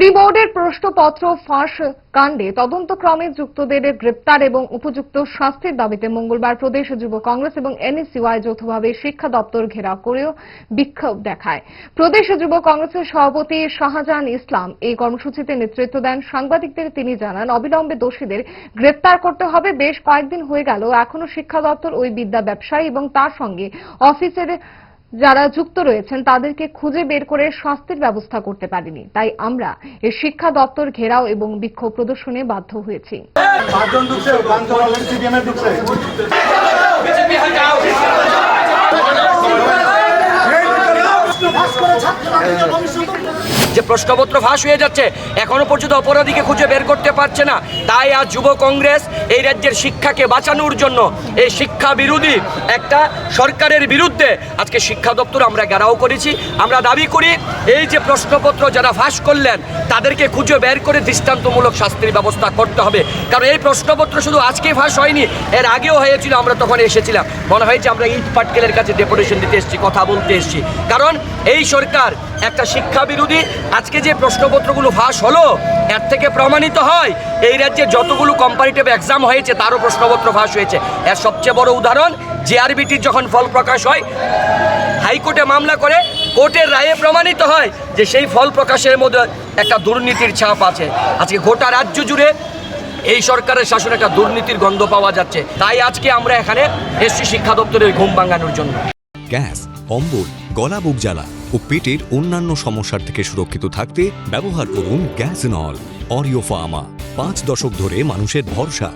Pre বোর্ডের প্রশ্নপত্র ফাঁস কাণ্ডে তদন্তক্রমে যুক্তদের গ্রেপ্তার এবং উপযুক্ত শাস্তির দাবিতে মঙ্গলবার প্রদেশ যুব কংগ্রেস এবং এনএসইউআই যৌথভাবে শিক্ষা দপ্তর ঘেরাও করেও বিক্ষোভ দেখায়। প্রদেশ যুব কংগ্রেসের সভাপতি শাহজাহান ইসলাম এই কর্মসূচিতে নেতৃত্ব দেন। সাংবাদিকদের তিনি জানান, অবিলম্বে দোষীদের গ্রেপ্তার করতে হবে। বেশ কয়েকদিন হয়ে গেল এখনও শিক্ষা দপ্তর ওই বিদ্যা ব্যবসায়ী এবং তার সঙ্গে অফিসের যারা যুক্ত রয়েছেন তাদেরকে খুঁজে বের করে শাস্তির ব্যবস্থা করতে পারেনি। তাই আমরা এই শিক্ষা দপ্তর ঘেরাও এবং বিক্ষোভ প্রদর্শনে বাধ্য হয়েছি। যে প্রশ্নপত্র ফাঁস হয়ে যাচ্ছে এখনও পর্যন্ত অপরাধীকে খুঁজে বের করতে পারছে না। তাই আজ যুব কংগ্রেস এই রাজ্যের শিক্ষাকে বাঁচানোর জন্য এই শিক্ষা বিরোধী একটা সরকারের বিরুদ্ধে আজকে শিক্ষা দপ্তর আমরা গেরাও করেছি। আমরা দাবি করি, এই যে প্রশ্নপত্র যারা ফাঁস করলেন তাদেরকে খুঁজে বের করে দৃষ্টান্তমূলক শাস্তির ব্যবস্থা করতে হবে। কারণ এই প্রশ্নপত্র শুধু আজকে ফাঁস হয়নি, এর আগেও হয়েছিল, আমরা তখন এসেছিলাম। মনে হয় যে আমরা ইট পাটকেলের কাছে ডেপুটেশন দিতে এসেছি, কথা বলতে এসেছি। কারণ এই সরকার একটা শিক্ষা বিরোধী, আজকে যে প্রশ্নপত্রগুলো ফাঁস হলো, এর থেকে প্রমাণিত হয়, এই রাজ্যে যতগুলো কম্পারিটিভ এক্সাম হয়েছে, তারও প্রশ্নপত্র ফাঁস হয়েছে। এর সবচেয়ে বড় উদাহরণ জেআরবিটির যখন ফল প্রকাশ হয়, হাইকোর্টে মামলা করে কোর্টের রায়ে প্রমাণিত হয় যে সেই ফল প্রকাশের মধ্যে একটা দুর্নীতির ছাপ আছে। আজকে গোটা রাজ্য জুড়ে এই সরকারের শাসনে একটা দুর্নীতির গন্ধ পাওয়া যাচ্ছে। তাই আজকে আমরা এখানে এসছি শিক্ষা দপ্তরের ঘুম ভাঙানোর জন্য। গ্যাস অম্বল গলা বুক জ্বালা ও পেটের অন্যান্য সমস্যার থেকে সুরক্ষিত থাকতে ব্যবহার করুন গ্যাস নল, অরিও ফার্মা। পাঁচ দশক ধরে মানুষের ভরসা।